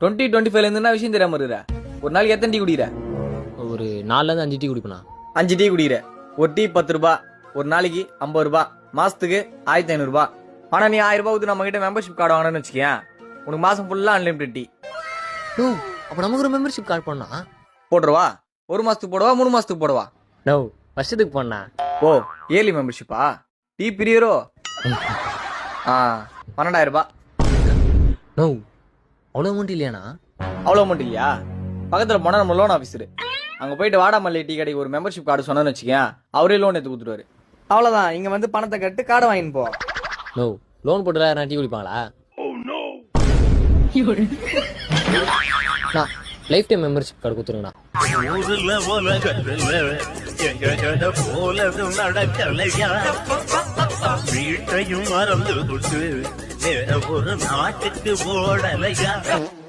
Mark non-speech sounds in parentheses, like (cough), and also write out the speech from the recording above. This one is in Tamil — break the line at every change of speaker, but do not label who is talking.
டுவெண்ட்டி டுவெண்ட்டி ஃபைவ்ல என்ன விஷயம் தெரியாம இருக்கிற ஒரு நாளைக்கு எத்தனை டீ குடிக்கிற?
ஒரு நாலுலேருந்து அஞ்சு டீ குடிப்பேண்ணா
அஞ்சு டீ குடிக்கிற. ஒரு டீ பத்து ரூபா ஒரு நாளைக்கு ஐம்பது ரூபா மாசத்துக்கு ஆயிரத்தி ஐநூறு ரூபாய் ஆனா நீ ஆயிரம் ரூபாய் ஊத்து நம்ம கிட்ட மெம்பர்ஷிப் கார்டு வாங்கணும்னு வச்சுக்கேன். உனக்கு மாசம் ஃபுல்லா அன்லிமிட்டட் டீ.
நோ அப்போ நமக்கு ஒரு மெம்பர்ஷிப் கார்டு பண்ணா
போட்டுருவா. ஒரு மாசத்துக்கு போடவா மூணு மாசத்துக்கு போடவா?
நோ வருஷத்துக்கு பண்ணா
ஓ இயர்லி மெம்பர்ஷிப்பா டீ பிரியரோ? (laughs) ஆ பன்னெண்டாயிரம் ரூபாய்.
நோ அவ்வளோ அமௌண்ட் இல்லையாண்ணா
அவ்வளோ அமௌண்ட் இல்லையா பக்கத்தில் போனால் நம்ம லோன் ஆஃபீஸரு அங்கே போயிட்டு வாடாமல்லி டீ கடைக்கு ஒரு மெம்பர்ஷிப் கார்டு சொன்னோன்னு வச்சுக்கேன் அவரே லோன் எடுத்து கொடுத்துருவாரு அவ்வளோதான் இங்கே வந்து பணத்தை கட்டு கார்டை வாங்கின்னு போ
நோ லோன் போட்டு யாரா டீ குடிப்பாங்களா நான் லைஃப் டைம் மெம்பர்ஷிப் கார்டு கொடுத்துருங்கண்ணா
வீட்டையும் மறந்து ஒரு நாட்டுக்கு ஓடலையா?